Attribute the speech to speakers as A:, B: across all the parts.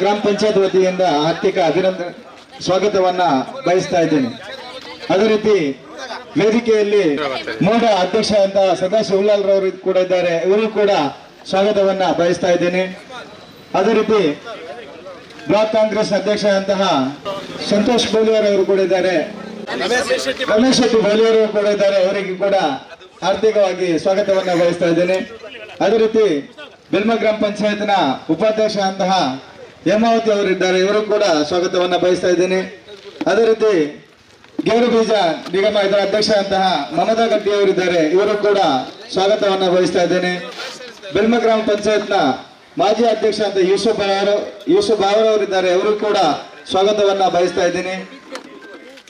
A: ಗ್ರಾಮ ಪಂಚಾಯತ್ ವತಿಯಿಂದ ಆರ್ಥಿಕ ಅಭಿನಂದನೆ ಸ್ವಾಗತವನ್ನ ಬಯಸ್ತಾ ಇದ್ದೇನೆ. ಅದೇ ರೀತಿ ವೇದಿಕೆಯಲ್ಲಿ ಮೋಡ ಅಧ್ಯಕ್ಷ ಅಂತ ಸದಾಶಿವ ಉಲ್ಲಾಲ್ ರವರು ಕೂಡ ಇದ್ದಾರೆ. ಇವರು ಕೂಡ ಸ್ವಾಗತವನ್ನ ಬಯಸ್ತಾ ಇದ್ದೇನೆ. ಅದೇ ರೀತಿ ಬ್ಲಾಕ್ ಕಾಂಗ್ರೆಸ್ ಅಧ್ಯಕ್ಷ ಅಂತಹ ಸಂತೋಷ್ ಬೋಲಿಯರ್ ಅವರು ಕೂಡ ಇದ್ದಾರೆ. ರಮೇಶ್ ಶೆಟ್ಟಿ ಬೋಲಿಯರ್ ಕೂಡ ಇದ್ದಾರೆ. ಅವರಿಗೆ ಕೂಡ ಆರ್ಥಿಕವಾಗಿ ಸ್ವಾಗತವನ್ನ ಬಯಸ್ತಾ ಇದ್ದೇನೆ. ಅದೇ ರೀತಿ ಬೆಲ್ಮ ಗ್ರಾಮ ಪಂಚಾಯತ್ನ ಉಪಾಧ್ಯಕ್ಷ ಅಂತಹ ಹೇಮಾವತಿ ಅವರಿದ್ದಾರೆ. ಇವರು ಕೂಡ ಸ್ವಾಗತವನ್ನ ಬಯಸ್ತಾ ಇದ್ದೇನೆ. ಅದೇ ರೀತಿ ಗೇರು ಬೀಜ ನಿಗಮ ಇದರ ಅಧ್ಯಕ್ಷ ಅಂತಹ ಮಮತಾ ಗಡ್ಡಿ ಅವರಿದ್ದಾರೆ. ಇವರು ಕೂಡ ಸ್ವಾಗತವನ್ನ ಬಯಸ್ತಾ ಇದ್ದೇನೆ. ಬೆಲ್ಮ ಗ್ರಾಮ ಪಂಚಾಯತ್ನ ಮಾಜಿ ಅಧ್ಯಕ್ಷ ಅಂತ ಯೂಸುಫ್ ಅವರು, ಯೂಸುಫ್ ಅವರಿದ್ದಾರೆ. ಅವರು ಕೂಡ ಸ್ವಾಗತವನ್ನ ಬಯಸ್ತಾ ಇದ್ದೇನೆ.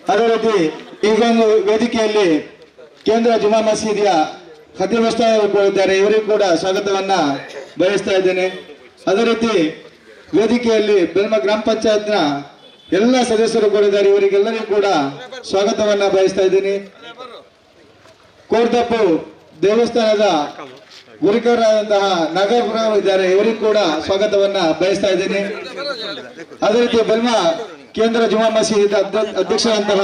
A: ಅದೇ ರೀತಿ ಈಗ ಒಂದು ವೇದಿಕೆಯಲ್ಲಿ ಕೇಂದ್ರ ಜುಮಾ ಮಸೀದಿಯ ಖದೀಮಸ್ತ ಅವರು ಕೂಡ ಇದ್ದಾರೆ. ಇವರಿಗೂ ಕೂಡ ಸ್ವಾಗತವನ್ನ ಬಯಸ್ತಾ ಇದ್ದೇನೆ. ಅದೇ ರೀತಿ ವೇದಿಕೆಯಲ್ಲಿ ಬೆಲ್ಮ ಗ್ರಾಮ ಪಂಚಾಯತ್ನ ಎಲ್ಲ ಸದಸ್ಯರು ಕೂಡ ಇವರಿಗೆಲ್ಲರಿಗೂ ಕೂಡ ಸ್ವಾಗತವನ್ನ ಬಯಸ್ತಾ ಇದ್ದೀನಿ. ಕೋರ್ತಪ್ಪು ದೇವಸ್ಥಾನದ ಗುರಿಕರಾದಂತಹ ನಾಗಪುರ ಇದ್ದಾರೆ. ಇವರಿಗೂ ಕೂಡ ಸ್ವಾಗತವನ್ನ ಬಯಸ್ತಾ ಇದ್ದೀನಿ. ಅದೇ ರೀತಿ ಬೆಲ್ಮ ಕೇಂದ್ರ ಜುಮಾ ಮಸೀದಿ ಅಧ್ಯಕ್ಷರಂತಹ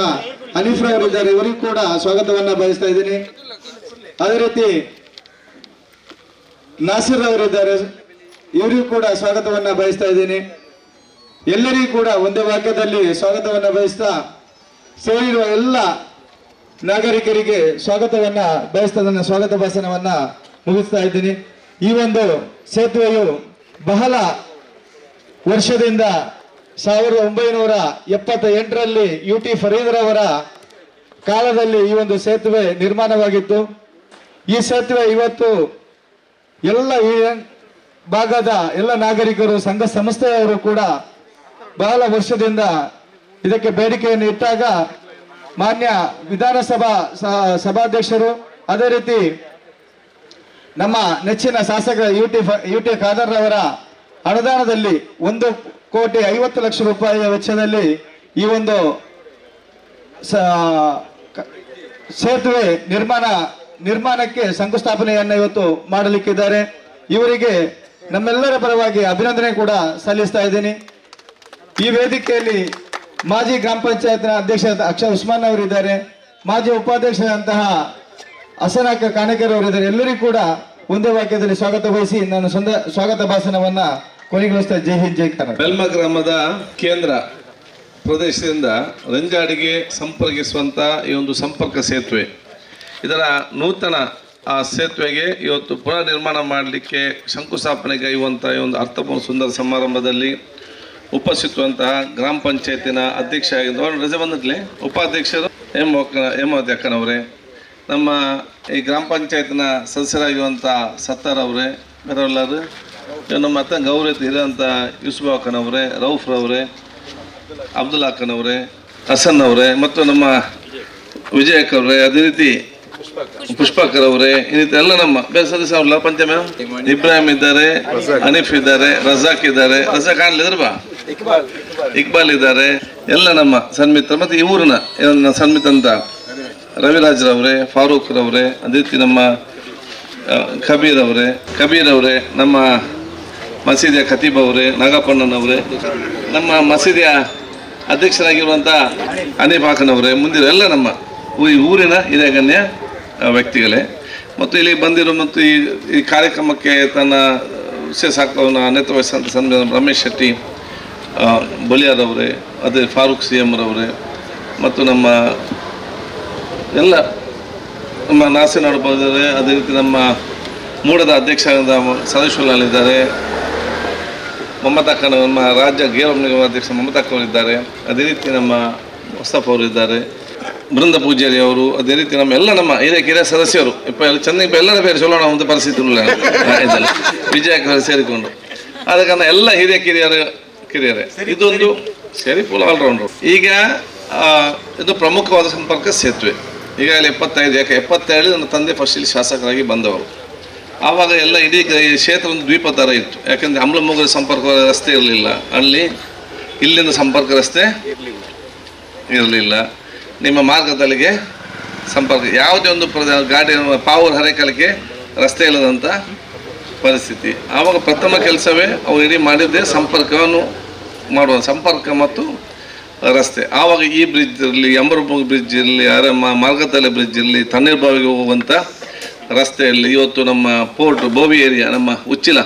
A: ಹನೀಫ್ ಅವರು ಇದ್ದಾರೆ. ಇವರಿಗೂ ಕೂಡ ಸ್ವಾಗತವನ್ನ ಬಯಸ್ತಾ ಇದ್ದೀನಿ. ಅದೇ ರೀತಿ ನಾಸಿರ್ ಅವರಿದ್ದಾರೆ ಇವರಿಗೂ ಕೂಡ ಸ್ವಾಗತವನ್ನ ಬಯಸ್ತಾ ಇದ್ದೀನಿ. ಎಲ್ಲರಿಗೂ ಕೂಡ ಒಂದೇ ವಾಕ್ಯದಲ್ಲಿ ಸ್ವಾಗತವನ್ನ ಬಯಸ್ತಾ, ಸೇರಿರುವ ಎಲ್ಲ ನಾಗರಿಕರಿಗೆ ಸ್ವಾಗತವನ್ನ ಬಯಸ್ತಾ ನನ್ನ ಸ್ವಾಗತ ಭಾಷಣವನ್ನ ಮುಗಿಸ್ತಾ ಇದ್ದೀನಿ. ಈ ಒಂದು ಸೇತುವೆಯು ಬಹಳ ವರ್ಷದಿಂದ ಸಾವಿರದ ಒಂಬೈನೂರ ಎಪ್ಪತ್ತ ಎಂಟರಲ್ಲಿ ಯು ಟಿ ಫರೀದ್ರವರ ಕಾಲದಲ್ಲಿ ಈ ಒಂದು ಸೇತುವೆ ನಿರ್ಮಾಣವಾಗಿತ್ತು. ಈ ಸೇತುವೆ ಇವತ್ತು ಎಲ್ಲ ಭಾಗದ ಎಲ್ಲ ನಾಗರಿಕರು, ಸಂಘ ಸಂಸ್ಥೆಯವರು ಕೂಡ ಬಹಳ ವರ್ಷದಿಂದ ಇದಕ್ಕೆ ಬೇಡಿಕೆಯನ್ನು ಇಟ್ಟಾಗ ಮಾನ್ಯ ವಿಧಾನಸಭಾ ಸಭಾಧ್ಯಕ್ಷರು, ಅದೇ ರೀತಿ ನಮ್ಮ ನೆಚ್ಚಿನ ಶಾಸಕ U T U T Khader ಅವರ ಅನುದಾನದಲ್ಲಿ ಒಂದು ಕೋಟಿ ಐವತ್ತು ಲಕ್ಷ ರೂಪಾಯಿಯ ವೆಚ್ಚದಲ್ಲಿ ಈ ಒಂದು ಸೇತುವೆ ನಿರ್ಮಾಣ, ನಿರ್ಮಾಣಕ್ಕೆ ಶಂಕುಸ್ಥಾಪನೆಯನ್ನು ಇವತ್ತು ಮಾಡಲಿಕ್ಕಿದ್ದಾರೆ. ಇವರಿಗೆ ನಮ್ಮೆಲ್ಲರ ಪರವಾಗಿ ಅಭಿನಂದನೆ ಕೂಡ ಸಲ್ಲಿಸ್ತಾ ಇದ್ದೀನಿ. ಈ ವೇದಿಕೆಯಲ್ಲಿ ಮಾಜಿ ಗ್ರಾಮ ಪಂಚಾಯತ್ನ ಅಧ್ಯಕ್ಷ ಅಕ್ಷ ಉಸ್ಮಾನ್ ಅವರಿದ್ದಾರೆ. ಮಾಜಿ ಉಪಾಧ್ಯಕ್ಷರಂತಹ ಹಸನಾಕ ಅವರು ಅವರಿದ್ದಾರೆ. ಎಲ್ಲರಿಗೂ ಕೂಡ ಒಂದೇ ವಾಕ್ಯದಲ್ಲಿ ಸ್ವಾಗತ ವಹಿಸಿ ನಾನು ಸ್ವಂತ ಸ್ವಾಗತ ಭಾಷಣವನ್ನ ಕೊನೆಗೊಳಿಸ್ತಾ ಜೈ ಹಿಂದ್, ಜೈ ಕನ್ನಡ.
B: ಬೆಲ್ಮ ಗ್ರಾಮದ ಕೇಂದ್ರ ಪ್ರದೇಶದಿಂದ ರಂಜಾಡಿಗೆ ಸಂಪರ್ಕಿಸುವಂಥ ಈ ಒಂದು ಸಂಪರ್ಕ ಸೇತುವೆ. ಇದರ ನೂತನ ಆ ಸೇತುವೆಗೆ ಇವತ್ತು ಪುನರ್ ನಿರ್ಮಾಣ ಮಾಡಲಿಕ್ಕೆ ಶಂಕುಸ್ಥಾಪನೆಗೈಯುವಂಥ ಈ ಒಂದು ಅರ್ಥಪೂರ್ಣ ಸುಂದರ ಸಮಾರಂಭದಲ್ಲಿ ಉಪಸ್ಥಿತವಂತಹ ಗ್ರಾಮ ಪಂಚಾಯತಿನ ಅಧ್ಯಕ್ಷ ಆಗಿದ್ದವರು ರಜೆ ಬಂದಿರಲಿ ಉಪಾಧ್ಯಕ್ಷರು ಎಂ ಹೇಮಾವತಿ ಅಕ್ಕನವರೇ ನಮ್ಮ ಈ ಗ್ರಾಮ ಪಂಚಾಯತ್ನ ಸದಸ್ಯರಾಗಿರುವಂಥ ಸತ್ತಾರ್ ಅವರೇ ಬೇರೆಲ್ಲರೂ ನಮ್ಮ ಅತ್ತ ಗೌರವ ಇರೋಂಥ ಯೂಸುಫ್ ಅಕ್ಕನವರೇ ರೌಫ್ರವರೇ ಅಬ್ದುಲ್ ಅಕ್ಕನವರೇ, ಹಸನ್ ಅವರೇ ಮತ್ತು ನಮ್ಮ ವಿಜಯ್ ಅಕ್ಕವ್ರೆ ಅದೇ ರೀತಿ ಪುಷ್ಪಾಕರ್ ಅವರೇ ಎಲ್ಲ ನಮ್ಮ ಬೇರೆ ಸದಸ್ಯ ಅವ್ರಲ್ಲ ಪಂಚಮ ಇಬ್ರಾಹಿಂ ಇದ್ದಾರೆ ಹನೀಫ್ ಇದ್ದಾರೆ ರಜಾಕ್ ಇದ್ದಾರೆ. ರಜಾಕ್ ಕಾಣ್ಲಿದ್ರ ಬಾ. ಇಕ್ಬಾಲ್ ಇದ್ದಾರೆ. ಎಲ್ಲ ನಮ್ಮ ಸನ್ಮಿತ್ರ ಮತ್ತು ಈ ಊರಿನ ನನ್ನ ಸನ್ಮಿತ್ ಅಂತ. ರವಿರಾಜ್ರವರೇ ಫಾರೂಕ್ ರವರೇ ಅದೇ ರೀತಿ ನಮ್ಮ ಕಬೀರ್ ಅವರೇ ಕಬೀರ್ ಅವರೇ ನಮ್ಮ ಮಸೀದಿಯ ಖತೀಬ್ ಅವರೇ ನಾಗಪ್ಪಣ್ಣನವರೇ ನಮ್ಮ ಮಸೀದಿಯ ಅಧ್ಯಕ್ಷರಾಗಿರುವಂಥ ಅವರೇ ಮುಂದಿರೋ ಎಲ್ಲ ನಮ್ಮ ಈ ಊರಿನ ಹಿರಿಯ ಗಣ್ಯ ವ್ಯಕ್ತಿಗಳೇ. ಮತ್ತು ಇಲ್ಲಿ ಬಂದಿರೋ ಮತ್ತು ಈ ಈ ಕಾರ್ಯಕ್ರಮಕ್ಕೆ ತನ್ನ ವಿಶೇಷ ಹಾಕೋನ ನೇತೃತ್ವ ವಹಿಸಿದಂಥ ಸಂದ ರಮೇಶ್ ಶೆಟ್ಟಿ ಬಲಿಯಾರವರೇ ಅದೇ ಫಾರೂಕ್ ಸಿ ಎಮ್ರವರೇ ಮತ್ತು ನಮ್ಮ ಎಲ್ಲ ನಮ್ಮ ನಾಸಿನಾಡು ಬಂದಿದ್ದಾರೆ ಅದೇ ರೀತಿ ನಮ್ಮ ಮೂಡದ ಅಧ್ಯಕ್ಷರಾದ ಮಮತಾ ಖಾನ್ ನಮ್ಮ ರಾಜ್ಯ ಗೇರಂ ನಿಗಮ ಅಧ್ಯಕ್ಷ ಮಮತಾಕ್ಕ ಅವರಿದ್ದಾರೆ ಅದೇ ರೀತಿ ನಮ್ಮ ಮುಸ್ತಫ್ ಅವರು ಇದ್ದಾರೆ ಬೃಂದ ಪೂಜಾರಿ ಅವರು ಅದೇ ರೀತಿ ನಮ್ಮ ಎಲ್ಲ ನಮ್ಮ ಹಿರಿಯ ಕಿರಿಯ ಸದಸ್ಯರು ಇಪ್ಪ ಎಲ್ಲ ಚೆನ್ನೈ ಎಲ್ಲರ ಬೇರೆ ಚಲೋಣ ಒಂದು ಪರಿಸ್ಥಿತಿ ವಿಜಯಕರ ಸೇರಿಕೊಂಡು. ಆದ ಕಾರಣ ಎಲ್ಲ ಹಿರಿಯ ಕಿರಿಯರ ಕಿರಿಯರೇ ಇದೊಂದು ಸರಿ. ಫುಲ್ ಆಲ್ರೌಂಡರ್ ಈಗ ಇದು ಪ್ರಮುಖವಾದ ಸಂಪರ್ಕ ಸೇತುವೆ. ಈಗಾಗಲೇ ಎಪ್ಪತ್ತೈದು ಯಾಕೆ ಎಪ್ಪತ್ತೇಳು ನನ್ನ ತಂದೆ ಫಸ್ಟ್ ಇಲ್ಲಿ ಶಾಸಕರಾಗಿ ಬಂದವರು. ಆವಾಗ ಎಲ್ಲ ಇಡೀ ಕ್ಷೇತ್ರ ಒಂದು ದ್ವೀಪ ಥರ ಇತ್ತು. ಯಾಕಂದರೆ ಅಮ್ಲಮೊಗದ ಸಂಪರ್ಕ ರಸ್ತೆ ಇರಲಿಲ್ಲ. ಅಲ್ಲಿ ಇಲ್ಲಿಂದ ಸಂಪರ್ಕ ರಸ್ತೆ ಇರಲಿಲ್ಲ. ನಿಮ್ಮ ಮಾರ್ಗದಲ್ಲಿಗೆ ಸಂಪರ್ಕ, ಯಾವುದೇ ಒಂದು ಪ್ರದ ಗಾಡಿ, ಪಾವೂರು ಹರೇಕಲ್ಗೆ ರಸ್ತೆ ಇಲ್ಲದಂಥ ಪರಿಸ್ಥಿತಿ. ಆವಾಗ ಪ್ರಥಮ ಕೆಲಸವೇ ಅವು ಇಡೀ ಮಾಡಿದ್ದೇ ಸಂಪರ್ಕವನ್ನು ಮಾಡುವ, ಸಂಪರ್ಕ ಮತ್ತು ರಸ್ತೆ. ಆವಾಗ ಈ ಬ್ರಿಡ್ಜ್ ಇರಲಿ ಅಂಬರಪುರ ಬ್ರಿಡ್ಜ್ ಇರಲಿ, ಅರೆ ಮಾರ್ಗತಲೆ ಬ್ರಿಡ್ಜ್ ಇರಲಿ, ತಣ್ಣೀರ್ಬಾವಿಗೆ ಹೋಗುವಂಥ ರಸ್ತೆಯಲ್ಲಿ ಇವತ್ತು ನಮ್ಮ ಪೋರ್ಟ್ ಬೋವಿ ಏರಿಯಾ ನಮ್ಮ ಉಚ್ಚಿಲ,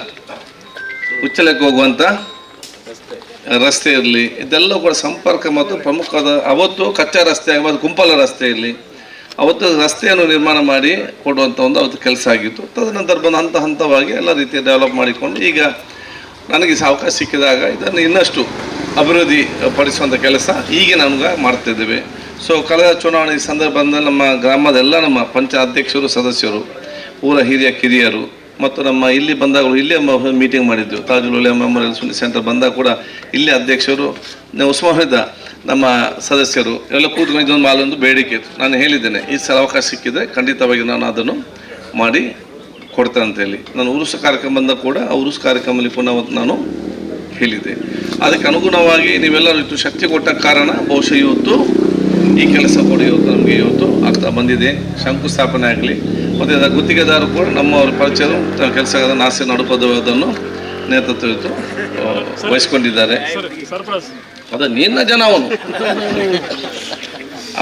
B: ಉಚ್ಚಿಲಕ್ಕೆ ಹೋಗುವಂಥ ರಸ್ತೆ ಇರಲಿ ಇದೆಲ್ಲ ಕೂಡ ಸಂಪರ್ಕ ಮತ್ತು ಪ್ರಮುಖವಾದ ಅವತ್ತು ಕಚ್ಚಾ ರಸ್ತೆ ಆಗಬಾರ್ದು ಕುಂಪಲ ರಸ್ತೆ ಇರಲಿ ಅವತ್ತು ರಸ್ತೆಯನ್ನು ನಿರ್ಮಾಣ ಮಾಡಿ ಕೊಡುವಂಥ ಒಂದು ಅವತ್ತು ಕೆಲಸ ಆಗಿತ್ತು. ತದನಂತರ ಬಂದು ಹಂತ ಹಂತವಾಗಿ ಎಲ್ಲ ರೀತಿಯ ಡೆವಲಪ್ ಮಾಡಿಕೊಂಡು ಈಗ ನನಗೆ ಅವಕಾಶ ಸಿಕ್ಕಿದಾಗ ಇದನ್ನು ಇನ್ನಷ್ಟು ಅಭಿವೃದ್ಧಿ ಪಡಿಸುವಂಥ ಕೆಲಸ ಈಗ ನಮ್ಗೆ ಮಾಡ್ತಿದ್ದೇವೆ ಸೊ ಕಳೆದ ಚುನಾವಣೆ ಸಂದರ್ಭದಲ್ಲಿ ನಮ್ಮ ಗ್ರಾಮದ ಎಲ್ಲ ನಮ್ಮ ಪಂಚ ಅಧ್ಯಕ್ಷರು, ಸದಸ್ಯರು, ಊರ ಹಿರಿಯ ಕಿರಿಯರು ಮತ್ತು ನಮ್ಮ ಇಲ್ಲಿ ಬಂದಾಗ ಇಲ್ಲೇ ಮೀಟಿಂಗ್ ಮಾಡಿದ್ದು. ತಾಜುಲ್ ಉಲಿಯಾ ಮೆಮೋರಿಯಲ್ ಸೆಂಟರ್ ಬಂದಾಗ ಕೂಡ ಇಲ್ಲಿ ಅಧ್ಯಕ್ಷರು ಉಸ್ಮಾನಿದ್ದ ಉಸ್ಮಾನಿದ ನಮ್ಮ ಸದಸ್ಯರು ಎಲ್ಲ ಕೂತ್ಕೊಂಡು ಇದೊಂದು ಮಾಲೊಂದು ಬೇಡಿಕೆ ಇತ್ತು. ನಾನು ಹೇಳಿದ್ದೇನೆ, ಈ ಸಲ ಅವಕಾಶ ಸಿಕ್ಕಿದೆ ಖಂಡಿತವಾಗಿ ನಾನು ಅದನ್ನು ಮಾಡಿ ಕೊಡ್ತೇನೆ ಅಂತ ಹೇಳಿ. ನಾನು ಉರುಸ ಕಾರ್ಯಕ್ರಮ ಬಂದಾಗ ಕೂಡ ಆ ಉರುಸ ಕಾರ್ಯಕ್ರಮದಲ್ಲಿ ಪುನಃ ನಾನು ಹೇಳಿದೆ ಅದಕ್ಕೆ ಅನುಗುಣವಾಗಿ ನೀವೆಲ್ಲರೂ ಇಷ್ಟು ಶಕ್ತಿ ಕೊಟ್ಟ ಕಾರಣ ಬಹುಶಃ ಇವತ್ತು ಈ ಕೆಲಸ ಕೂಡ ಇವತ್ತು ನಮಗೆ ಇವತ್ತು ಆಗ್ತಾ ಬಂದಿದೆ. ಶಂಕುಸ್ಥಾಪನೆ ಆಗಲಿ. ಮತ್ತು ಗುತ್ತಿಗೆದಾರರು ಕೂಡ ನಮ್ಮವರ ಪರಿಚಯ ಕೆಲಸಗಾರ ನಾಸಿರ್ ನಡುಪದನ್ನು ನೇತೃತ್ವ ವಹಿಸ್ಕೊಂಡಿದ್ದಾರೆ. ಅದು ನಿನ್ನ ಜನ ಅವನು.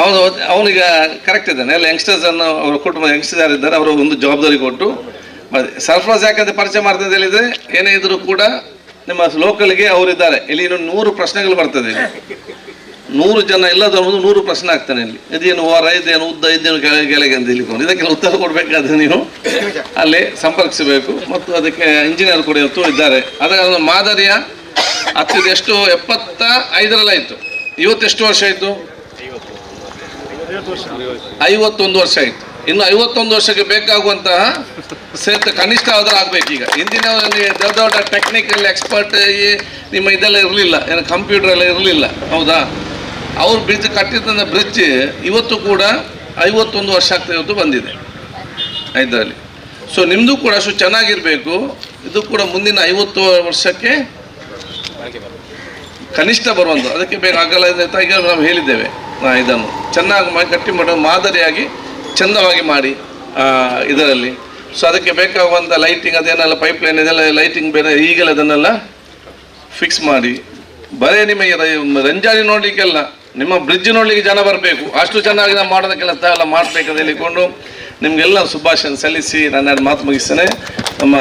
B: ಅವನು, ಅವನಿಗೆ ಕರೆಕ್ಟ್ ಇದ್ದಾನೆ. ಎಲ್ಲ ಯಂಗ್ಸ್ಟರ್ಸ್ ಅನ್ನು ಅವರ ಕುಟುಂಬ ಯಂಗ್ಸ್ಟರ್ ಇದ್ದಾರೆ, ಅವರು ಒಂದು ಜವಾಬ್ದಾರಿ ಕೊಟ್ಟು ಸರ್ಫರಾಜ್ ಯಾಕಂತ ಪರಿಚಯ ಮಾಡ್ತಾ ಅಂತ ಹೇಳಿದ್ರೆ ಏನೇ ಇದ್ರು ಕೂಡ ನಿಮ್ಮ ಲೋಕಲ್ಗೆ ಅವರಿದ್ದಾರೆ. ಇಲ್ಲಿ ಇನ್ನೊಂದು ನೂರು ಪ್ರಶ್ನೆಗಳು ಬರ್ತದೆ. ನೂರು ಜನ ಒಂದು ನೂರು ಪ್ರಶ್ನೆ ಆಗ್ತಾನೆ ಇಲ್ಲಿ. ಇದೇನು ಹೊರ ಇದೇನು ಉದ್ದ, ಇದೇನು ಕೆಳಗೆ ಕೆಳಗೆ ಅಂತ ಹೇಳಿಕೊಂಡು ಇದಕ್ಕೆಲ್ಲ ಉತ್ತರ ಕೊಡಬೇಕಾದ್ರೆ ನೀವು ಅಲ್ಲಿ ಸಂಪರ್ಕಿಸಬೇಕು. ಮತ್ತು ಅದಕ್ಕೆ ಇಂಜಿನಿಯರ್ ಕೂಡ ಇವತ್ತು ಇದ್ದಾರೆ. ಅದರ ಮಾದರಿಯ ಹತ್ತಿದ ಎಷ್ಟು? ಎಪ್ಪತ್ತ ಐದರಲ್ಲಾಯಿತು ಇವತ್ತೆಷ್ಟು ವರ್ಷ ಆಯಿತು? ಐವತ್ತೊಂದು ವರ್ಷ ಆಯಿತು. ಇನ್ನು ಐವತ್ತೊಂದು ವರ್ಷಕ್ಕೆ ಬೇಕಾಗುವಂತಹ ಸೇತು ಕನಿಷ್ಠ ಆದರೂ ಆಗ್ಬೇಕು ಈಗ. ಹಿಂದಿನ ದೊಡ್ಡ ದೊಡ್ಡ ಟೆಕ್ನಿಕಲ್ ಎಕ್ಸ್ಪರ್ಟ್ ನಿಮ್ಮ ಇದೆಲ್ಲ ಇರಲಿಲ್ಲ. ಏನು ಕಂಪ್ಯೂಟರ್ ಎಲ್ಲ ಇರಲಿಲ್ಲ. ಹೌದಾ? ಅವ್ರು ಬ್ರಿಡ್ಜ್ ಕಟ್ಟಿದ್ದ ಬ್ರಿಡ್ಜ್ ಇವತ್ತು ಕೂಡ ಐವತ್ತೊಂದು ವರ್ಷ ಆಗ್ತಾ ಇವತ್ತು ಬಂದಿದೆ. ಇದರಲ್ಲಿ ಸೊ ನಿಮ್ಮದು ಕೂಡ ಅಷ್ಟು ಚೆನ್ನಾಗಿರಬೇಕು. ಇದು ಕೂಡ ಮುಂದಿನ ಐವತ್ತು ವರ್ಷಕ್ಕೆ ಕನಿಷ್ಠ ಬರುವಂಥ ಅದಕ್ಕೆ ಬೇಕು ಆಗಲ್ಲ ಅಂತ ಈಗ ನಾವು ಹೇಳಿದ್ದೇವೆ. ಇದನ್ನು. ಚೆನ್ನಾಗಿ ಮಾಡಿ ಗಟ್ಟಿ ಮಾಡೋ, ಮಾದರಿಯಾಗಿ ಚಂದವಾಗಿ ಮಾಡಿ ಇದರಲ್ಲಿ. ಸೊ ಅದಕ್ಕೆ ಬೇಕಾಗುವಂಥ ಲೈಟಿಂಗ್ ಅದೇನೆಲ್ಲ ಪೈಪ್ ಲೈನ್ ಇದೆಲ್ಲ ಲೈಟಿಂಗ್ ಬೇರೆ ಈಗಲೇ ಅದನ್ನೆಲ್ಲ ಫಿಕ್ಸ್ ಮಾಡಿ. ಬರೇ ನಿಮಗೆ ರಂಜಾನಿ ನೋಡಲಿಕ್ಕೆಲ್ಲ ನಿಮ್ಮ ಬ್ರಿಡ್ಜ್ ನೋಡ್ಲಿಕ್ಕೆ ಜನ ಬರಬೇಕು ಅಷ್ಟು ಚೆನ್ನಾಗಿ ನಾವು ಮಾಡೋದ ಕೆಲಸ ಎಲ್ಲ ಮಾಡಬೇಕಂತ ಹೇಳಿಕೊಂಡು ನಿಮಗೆಲ್ಲ ಶುಭಾಶಯ ಸಲ್ಲಿಸಿ ನಾನು ಎರಡು ಮಾತು ಮುಗಿಸ್ತೇನೆ ನಮ್ಮ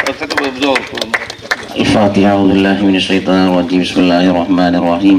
B: ಕಟ್ಟಬಹುದು ಅವರು ಕೂಡ
C: الفاتحة أعوذ بالله من الشيطان الرجيم بسم الله الرحمن الرحيم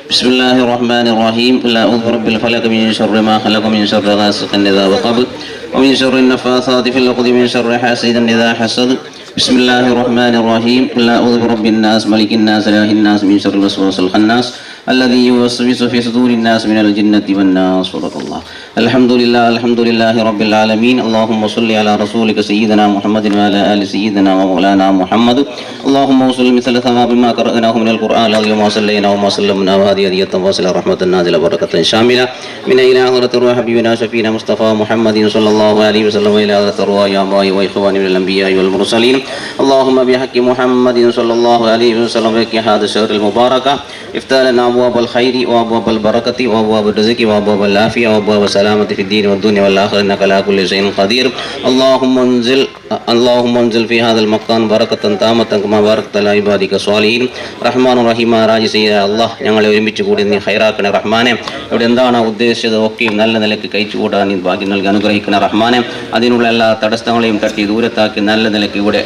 C: بسم الله الرحمن الرحيم قل أعوذ برب الفلق من شر ما خلق من شر غاسق إذا وقب ومن شر النفاثات في العقد من شر حاسد إذا حسد بسم الله الرحمن الرحيم. قل أعوذ برب الناس ملك الناس إله الناس من شر الوسواس الخناس الذي يوسوس في صدور الناس من الجنة والناس. صدق الله. الحمد لله الحمد لله رب العالمين. اللهم صل على رسولك سيدنا محمد وعلى آل سيدنا ومولانا محمد. اللهم وصل مثل ثواب ما قرأناه من القرآن العظيم وما صلينا وما سلمنا وهذه هدية واصلة رحمة نازلة بركة شاملة. من إلى حضرة الروح حبيبنا شفينا مصطفى محمد صلى الله عليه وسلم؟ وإلى حضرة الروح يا أبائي وإخواني من الأنبياء والمرسلين. اللهم بحق محمد صلى الله عليه وسلم وفي هذا الشهر المباركة افتح لنا أبواب الخير وأبواب البركة وأبواب الرزق وأبواب العافية وأبواب السلامة في الدين والدنيا والآخرة إنك على كل شيء قدير. اللهم انزل اللهم انزل في هذا المكان بركة تامة كما باركت على عبادك الصالحين റഹ്മാൻ റഹീമ രാജസീയ അള്ളാഹ് ഞങ്ങളെ ഒരുമിച്ച് കൂടി നീ ഹൈറാക്കണേ റഹ്മാനെ ഇവിടെ എന്താണ് ഉദ്ദേശിച്ചത് ഒക്കെയും നല്ല നിലയ്ക്ക് കഴിച്ചു കൂടാൻ നീ ഭാഗ്യം നൽകി അനുഗ്രഹിക്കണേ റഹ്മാനെ അതിനുള്ള എല്ലാ തടസ്സങ്ങളെയും തട്ടി ദൂരത്താക്കി നല്ല നിലയ്ക്ക് ഇവിടെ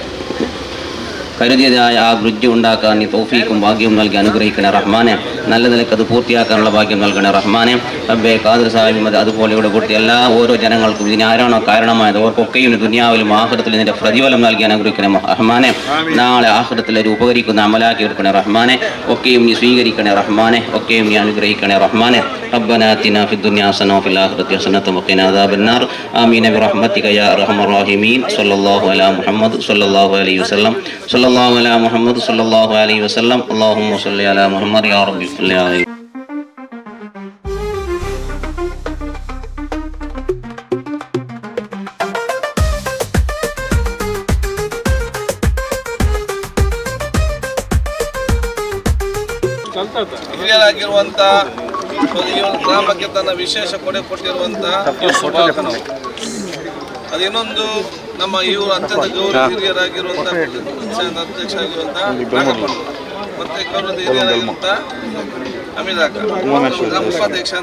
C: കരുതിയതായ ആ ബ്രിഡ്ജ് ഉണ്ടാക്കാൻ നീ തൗഫീക്കും ഭാഗ്യവും നൽകി അനുഗ്രഹിക്കണേ റഹ്മാനെ നല്ല നിലയ്ക്ക് അത് പൂർത്തിയാക്കാനുള്ള ഭാഗ്യം നൽകണേ റഹ്മാനെ. റബ്ബെ ഖാദർ സാഹിബ് അതുപോലെ ഇവിടെ കൂട്ടി എല്ലാ ഓരോ ജനങ്ങൾക്കും ഇതിനാരാണോ കാരണമായത് ഓർക്കൊക്കെയും ദുനിയാവിലും ആഹൃതത്തിൽ ഇതിന്റെ പ്രതിഫലം നൽകി അനുഗ്രഹിക്കണേ റഹ്മാനെ. നാളെ ആഹൃതത്തിൽ ഒരു ഉപകരിക്കുന്ന അമലാക്കി എടുക്കണേ റഹ്മാനെ. ഒക്കെയും നീ സ്വീകരിക്കണേ റഹ്മാനെ. ഒക്കെയും നീ അനുഗ്രഹിക്കണേ റഹ്മാനെ. റബ്ബനാത്തിന ഫിദ്ദുനിയാസനോ ഫിൽ ആഹൃത്യ സനത്തും ഒക്കെ നാദാബന്നാർ حسنة وقنا عذاب النار آمين برحمتك يا أرحم الراحمين صلى الله على محمد صلى الله عليه وسلم صلى الله على محمد صلى الله عليه وسلم اللهم صل على محمد يا رب صل عليه
B: ಹಿರಿಯರಾಗಿರುವಂತ ಈ ಒಂದು ಗ್ರಾಮಕ್ಕೆ ತನ್ನ ವಿಶೇಷ ಕೊಡೆ ಕೊಟ್ಟಿರುವಂತಹ ಅದಿನ್ನೊಂದು ಅದು ಇನ್ನೊಂದು ನಮ್ಮ ಇವರು ಅತ್ಯಂತ ಗೌರವ ಹಿರಿಯರಾಗಿರುವಂತಹ ಅಧ್ಯಕ್ಷ ಆಗಿರುವಂತಹ ಮತ್ತೆ ಗೌರವದ ಹಿರಿಯರಾಗಿರುವಂತಹ ಅಮಿತಾ ಗ್ರಾಮ ಉಪಾಧ್ಯಕ್ಷ